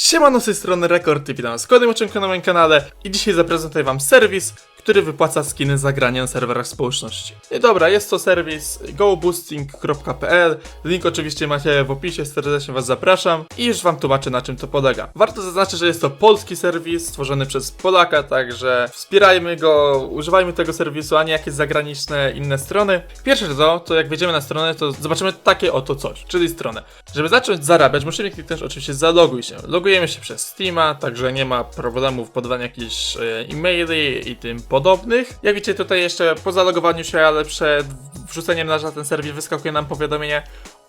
Siemano z tej strony Rekord i witam was w kolejnym odcinku na moim kanale. I dzisiaj zaprezentuję wam serwis, który wypłaca skiny za granie na serwerach społeczności. I dobra, jest to serwis goboosting.pl, link oczywiście macie w opisie, serdecznie was zapraszam i już wam tłumaczę na czym to polega. Warto zaznaczyć, że jest to polski serwis stworzony przez Polaka, także wspierajmy go, używajmy tego serwisu, a nie jakieś zagraniczne inne strony. Pierwsze to, to jak wejdziemy na stronę, to zobaczymy takie oto coś, czyli stronę. Żeby zacząć zarabiać, musimy kliknąć oczywiście zaloguj się. Logujemy się przez Steama, także nie ma problemu w podawaniu jakichś e, e-maili i tym podobnych. Jak widzicie tutaj jeszcze po zalogowaniu się, ale przed wrzuceniem na ten serwis wyskakuje nam powiadomienie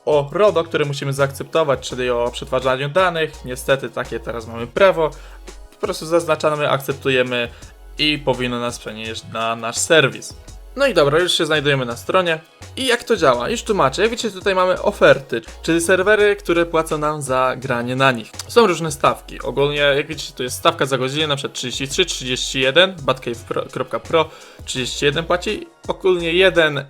o RODO, które musimy zaakceptować, czyli o przetwarzaniu danych. Niestety takie teraz mamy prawo. Po prostu zaznaczamy, akceptujemy i powinno nas przenieść na nasz serwis. No i dobra, już się znajdujemy na stronie. I jak to działa? Już tłumaczę. Jak widzicie, tutaj mamy oferty, czyli serwery, które płacą nam za granie na nich. Są różne stawki. Ogólnie, jak widzicie, to jest stawka za godzinę, na przykład 33, 31, batcave.pro 31 płaci. Ogólnie jeden e,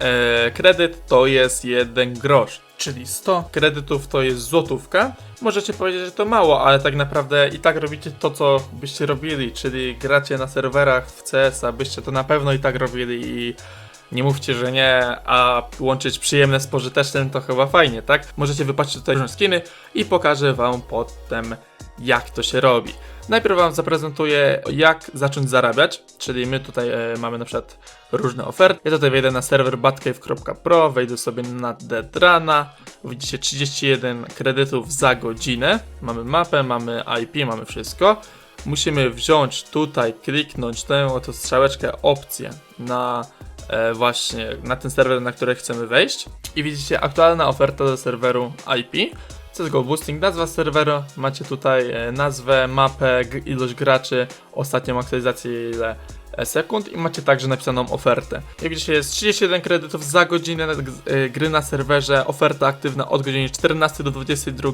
kredyt to jest jeden grosz. Czyli 100 kredytów to jest złotówka. Możecie powiedzieć, że to mało, ale tak naprawdę i tak robicie to, co byście robili, czyli gracie na serwerach w CS, byście to na pewno i tak robili i nie mówcie, że nie, a łączyć przyjemne z pożytecznym to chyba fajnie, tak? Możecie wypatrzeć tutaj różne skiny i pokażę wam potem jak to się robi. Najpierw wam zaprezentuję jak zacząć zarabiać, czyli my tutaj e, mamy na przykład różne oferty. Ja tutaj wejdę na serwer batcave.pro, wejdę sobie na Deadrana, widzicie 31 kredytów za godzinę, mamy mapę, mamy IP, mamy wszystko. Musimy wziąć tutaj, kliknąć tę oto strzałeczkę opcję na właśnie na ten serwer, na który chcemy wejść. I widzicie aktualna oferta do serweru IP. CSGO Boosting, nazwa serwera, macie tutaj e, nazwę, mapę, ilość graczy, ostatnią aktualizację ile e, sekund i macie także napisaną ofertę. Jak widzicie jest 31 kredytów za godzinę e, gry na serwerze, oferta aktywna od godziny 14 do 22.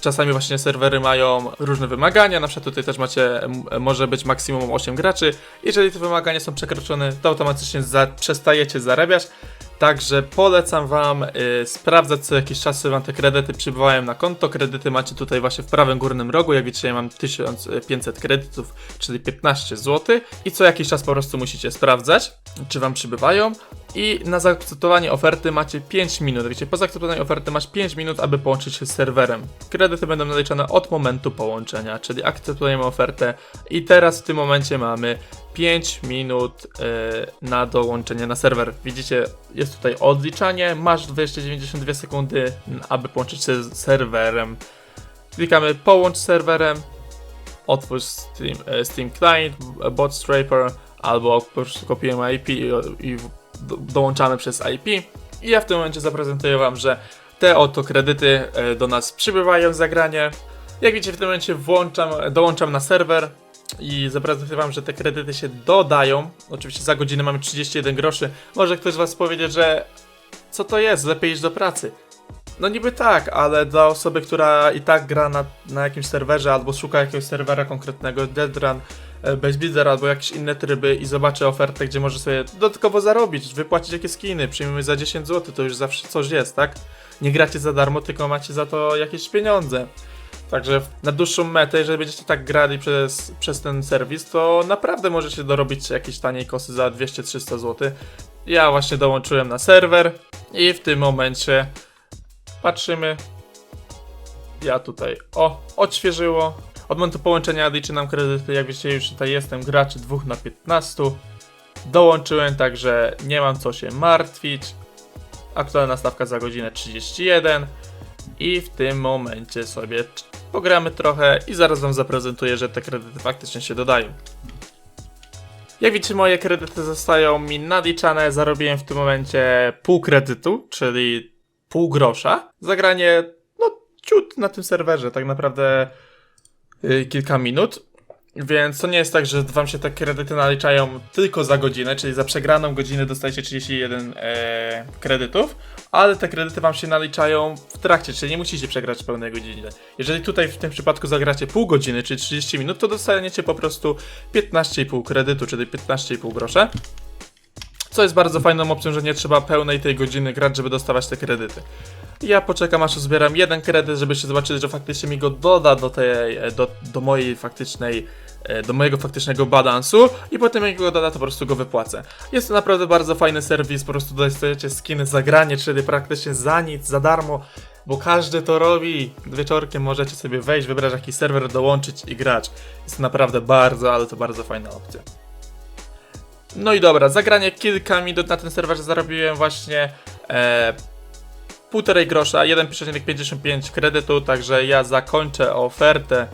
Czasami właśnie serwery mają różne wymagania, na przykład tutaj też macie, może być maksimum 8 graczy. Jeżeli te wymagania są przekroczone, to automatycznie za, przestajecie zarabiać. Także polecam wam y, sprawdzać co jakiś czas, wam te kredyty przybywają na konto. Kredyty macie tutaj właśnie w prawym górnym rogu. Jak widzicie, ja mam 1500 kredytów, czyli 15 zł. I co jakiś czas po prostu musicie sprawdzać, czy wam przybywają. I na zaakceptowanie oferty macie 5 minut. Wiecie, po zaakceptowaniu oferty masz 5 minut, aby połączyć się z serwerem. Kredyty będą naliczane od momentu połączenia, czyli akceptujemy ofertę. I teraz w tym momencie mamy 5 minut e, na dołączenie na serwer. Widzicie, jest tutaj odliczanie, masz 292 sekundy, aby połączyć się z serwerem. Klikamy połącz serwerem, otwórz Steam, e, Steam Client, Bot Scraper, albo po prostu kopiujemy IP i, i do, dołączamy przez IP. I ja w tym momencie zaprezentuję Wam, że te oto kredyty e, do nas przybywają za granie. Jak widzicie, w tym momencie włączam, dołączam na serwer i zaprezentuję Wam, że te kredyty się dodają. Oczywiście za godzinę mamy 31 groszy. Może ktoś z Was powiedzieć, że co to jest, lepiej iść do pracy. No niby tak, ale dla osoby, która i tak gra na, na jakimś serwerze albo szuka jakiegoś serwera konkretnego, Deadrun, e, Basebuilder albo jakieś inne tryby i zobaczy ofertę, gdzie może sobie dodatkowo zarobić, wypłacić jakieś skiny, przyjmiemy za 10 zł, to już zawsze coś jest, tak? Nie gracie za darmo, tylko macie za to jakieś pieniądze. Także na dłuższą metę, jeżeli będziecie tak grali przez, przez ten serwis, to naprawdę możecie dorobić jakieś taniej kosy za 200-300 zł. Ja właśnie dołączyłem na serwer i w tym momencie patrzymy. Ja tutaj, o, odświeżyło. Od momentu połączenia liczy nam kredyty, jak wiecie już tutaj jestem, graczy 2 na 15. Dołączyłem, także nie mam co się martwić. Aktualna stawka za godzinę 31. I w tym momencie sobie pogramy trochę i zaraz wam zaprezentuję, że te kredyty faktycznie się dodają. Jak widzicie, moje kredyty zostają mi naliczane. Zarobiłem w tym momencie pół kredytu, czyli pół grosza. Zagranie, no, ciut na tym serwerze, tak naprawdę yy, kilka minut. Więc to nie jest tak, że wam się te kredyty naliczają tylko za godzinę, czyli za przegraną godzinę dostajecie 31 e, kredytów, ale te kredyty wam się naliczają w trakcie, czyli nie musicie przegrać pełnej godziny. Jeżeli tutaj w tym przypadku zagracie pół godziny, czyli 30 minut, to dostaniecie po prostu 15,5 kredytu, czyli 15,5 grosza. Co jest bardzo fajną opcją, że nie trzeba pełnej tej godziny grać, żeby dostawać te kredyty. Ja poczekam aż zbieram jeden kredyt, żebyście zobaczyli, że faktycznie mi go doda do tej, e, do, do mojej faktycznej, e, do mojego faktycznego balansu i potem jak go doda, to po prostu go wypłacę. Jest to naprawdę bardzo fajny serwis, po prostu dostajecie skiny za granie, czyli praktycznie za nic, za darmo, bo każdy to robi. Wieczorkiem możecie sobie wejść, wybrać jakiś serwer, dołączyć i grać. Jest to naprawdę bardzo, ale to bardzo fajna opcja. No i dobra, zagranie kilka minut na ten serwerze zarobiłem właśnie e, półtorej grosza, 1,55 kredytu, także ja zakończę ofertę,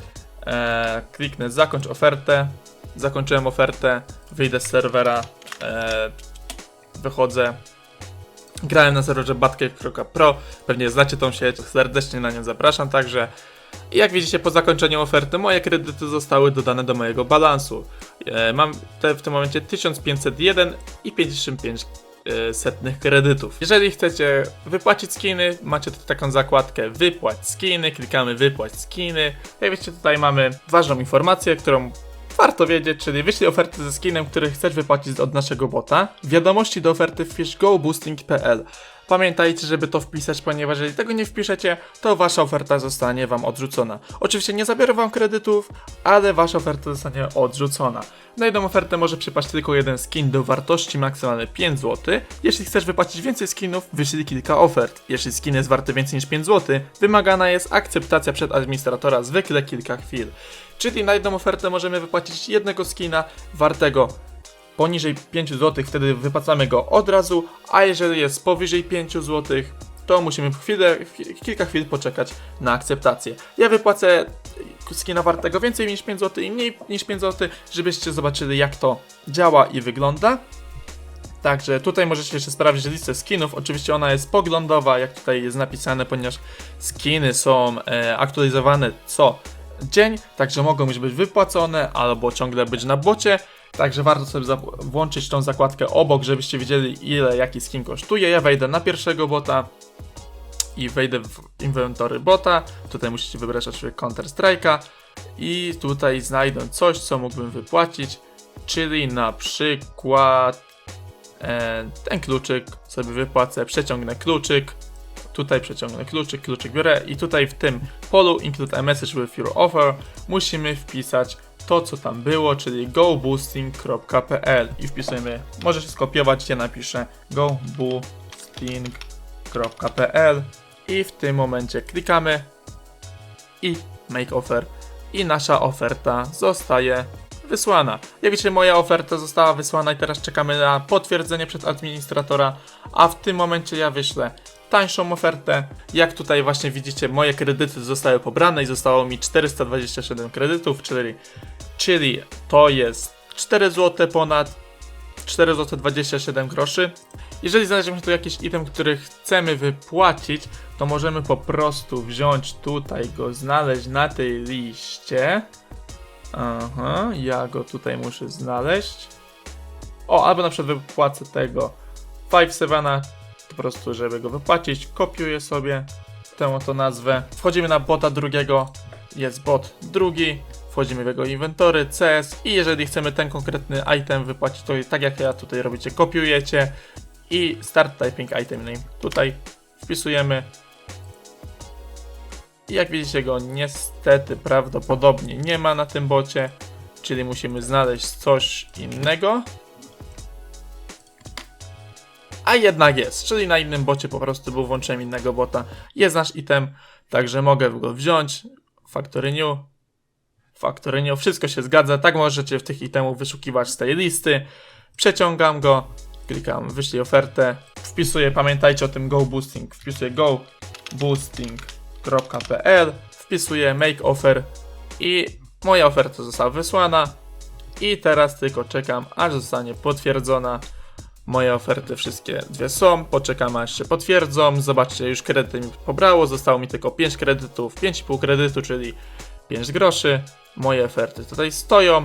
e, kliknę zakończ ofertę, zakończyłem ofertę, wyjdę z serwera, e, wychodzę, grałem na serwerze batcave.pro, pewnie znacie tą sieć, serdecznie na nią zapraszam także. Jak widzicie po zakończeniu oferty moje kredyty zostały dodane do mojego balansu. E, mam te, w tym momencie 1501 i 55 e, setnych kredytów. Jeżeli chcecie wypłacić skiny, macie tu taką zakładkę wypłać skiny, klikamy wypłać skiny. Jak wiecie tutaj mamy ważną informację, którą warto wiedzieć, czyli wyślij ofertę ze skinem, który chcesz wypłacić od naszego bota. W wiadomości do oferty wpisz goboosting.pl. Pamiętajcie, żeby to wpisać, ponieważ jeżeli tego nie wpiszecie, to wasza oferta zostanie wam odrzucona. Oczywiście nie zabiorę wam kredytów, ale wasza oferta zostanie odrzucona. Na jedną ofertę może przypaść tylko jeden skin do wartości maksymalnej 5 zł. Jeśli chcesz wypłacić więcej skinów, wyślij kilka ofert. Jeśli skin jest warty więcej niż 5 zł, wymagana jest akceptacja przed administratora zwykle kilka chwil. Czyli na jedną ofertę możemy wypłacić jednego skina wartego poniżej 5 zł, wtedy wypłacamy go od razu, a jeżeli jest powyżej 5 zł, to musimy chwilę, kilka chwil poczekać na akceptację. Ja wypłacę skina wartego więcej niż 5 zł i mniej niż 5 zł, żebyście zobaczyli jak to działa i wygląda. Także tutaj możecie jeszcze sprawdzić listę skinów. Oczywiście ona jest poglądowa, jak tutaj jest napisane, ponieważ skiny są e, aktualizowane co dzień, także mogą już być wypłacone albo ciągle być na bocie. Także warto sobie włączyć tą zakładkę obok, żebyście wiedzieli ile jaki skin kosztuje. Ja wejdę na pierwszego bota i wejdę w inwentory bota. Tutaj musicie wybrać oczywiście Counter Strike'a i tutaj znajdę coś, co mógłbym wypłacić, czyli na przykład e, ten kluczyk sobie wypłacę, przeciągnę kluczyk, tutaj przeciągnę kluczyk, kluczyk biorę i tutaj w tym polu include a message with your offer musimy wpisać to co tam było, czyli goboosting.pl i wpisujemy, możesz skopiować, ja napiszę goboosting.pl i w tym momencie klikamy i make offer. I nasza oferta zostaje wysłana. Jak widzicie, moja oferta została wysłana i teraz czekamy na potwierdzenie przed administratora, a w tym momencie ja wyślę tańszą ofertę. Jak tutaj właśnie widzicie, moje kredyty zostały pobrane i zostało mi 427 kredytów, czyli, czyli to jest 4 zł ponad 4 zł 27 groszy. Jeżeli znajdziemy tu jakiś item, który chcemy wypłacić, to możemy po prostu wziąć tutaj go, znaleźć na tej liście. Aha, ja go tutaj muszę znaleźć. O, albo na przykład wypłacę tego 5-7, po prostu żeby go wypłacić, kopiuję sobie tę oto nazwę. Wchodzimy na bota drugiego, jest bot drugi, wchodzimy w jego inwentory, CS i jeżeli chcemy ten konkretny item wypłacić, to tak jak ja tutaj robicie, kopiujecie i start typing item name. Tutaj wpisujemy jak widzicie go niestety prawdopodobnie nie ma na tym bocie, czyli musimy znaleźć coś innego. A jednak jest, czyli na innym bocie po prostu był włączyłem innego bota. Jest nasz item, także mogę go wziąć. Factory new. Factory new, wszystko się zgadza, tak możecie w tych itemów wyszukiwać z tej listy. Przeciągam go, klikam wyślij ofertę, wpisuję, pamiętajcie o tym go boosting, wpisuję go boosting www.offer.pl wpisuję make offer i moja oferta została wysłana. I teraz tylko czekam aż zostanie potwierdzona. Moje oferty wszystkie dwie są, poczekam aż się potwierdzą, zobaczcie już kredyty mi pobrało, zostało mi tylko 5 kredytów, 5,5 kredytu, czyli 5 groszy, moje oferty tutaj stoją,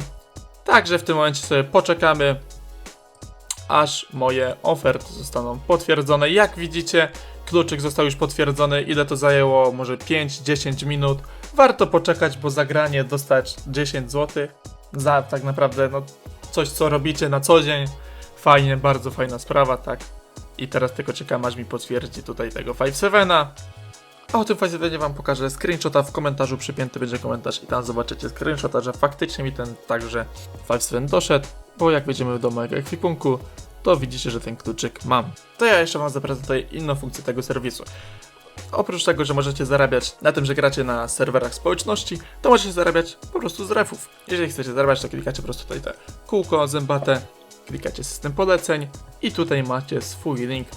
także w tym momencie sobie poczekamy aż moje oferty zostaną potwierdzone, jak widzicie kluczyk został już potwierdzony, ile to zajęło, może 5-10 minut. Warto poczekać, bo za granie dostać 10 zł za tak naprawdę no, coś, co robicie na co dzień. Fajnie, bardzo fajna sprawa, tak. i teraz tylko czekam aż mi potwierdzi tutaj tego 5-7. A o tym 5-7 wam pokażę screenshota w komentarzu, przypięty będzie komentarz i tam zobaczycie screenshota, że faktycznie mi ten także 5-7 doszedł, bo jak wejdziemy do mojego ekwipunku, to widzicie, że ten kluczyk mam. To ja jeszcze wam zaprezentuję inną funkcję tego serwisu. Oprócz tego, że możecie zarabiać na tym, że gracie na serwerach społeczności, to możecie zarabiać po prostu z refów. Jeżeli chcecie zarabiać, to klikacie po prostu tutaj te kółko zębate, klikacie system poleceń i tutaj macie swój link,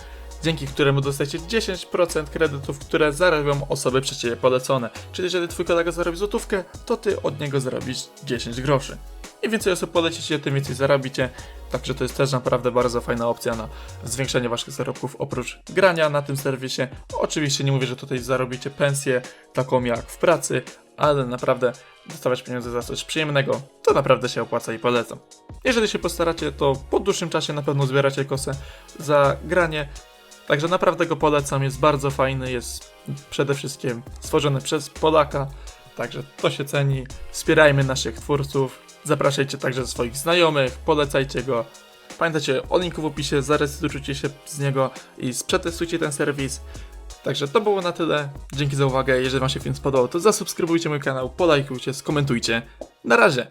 dzięki któremu dostajecie 10% kredytów, które zarobią osoby przez ciebie polecone. Czyli jeżeli twój kolega zarobi złotówkę, to ty od niego zarobisz 10 groszy. Im więcej osób polecicie, tym więcej zarobicie. Także to jest też naprawdę bardzo fajna opcja na zwiększenie waszych zarobków oprócz grania na tym serwisie. Oczywiście nie mówię, że tutaj zarobicie pensję taką jak w pracy, ale naprawdę dostawać pieniądze za coś przyjemnego, to naprawdę się opłaca i polecam. Jeżeli się postaracie, to po dłuższym czasie na pewno zbieracie kosę za granie. Także naprawdę go polecam, jest bardzo fajny, jest przede wszystkim stworzony przez Polaka, także to się ceni. Wspierajmy naszych twórców, zapraszajcie także swoich znajomych, polecajcie go. Pamiętajcie o linku w opisie, zarejestrujcie się z niego i przetestujcie ten serwis. Także to było na tyle. Dzięki za uwagę. Jeżeli Wam się film spodobał, to zasubskrybujcie mój kanał, polajkujcie, skomentujcie. Na razie!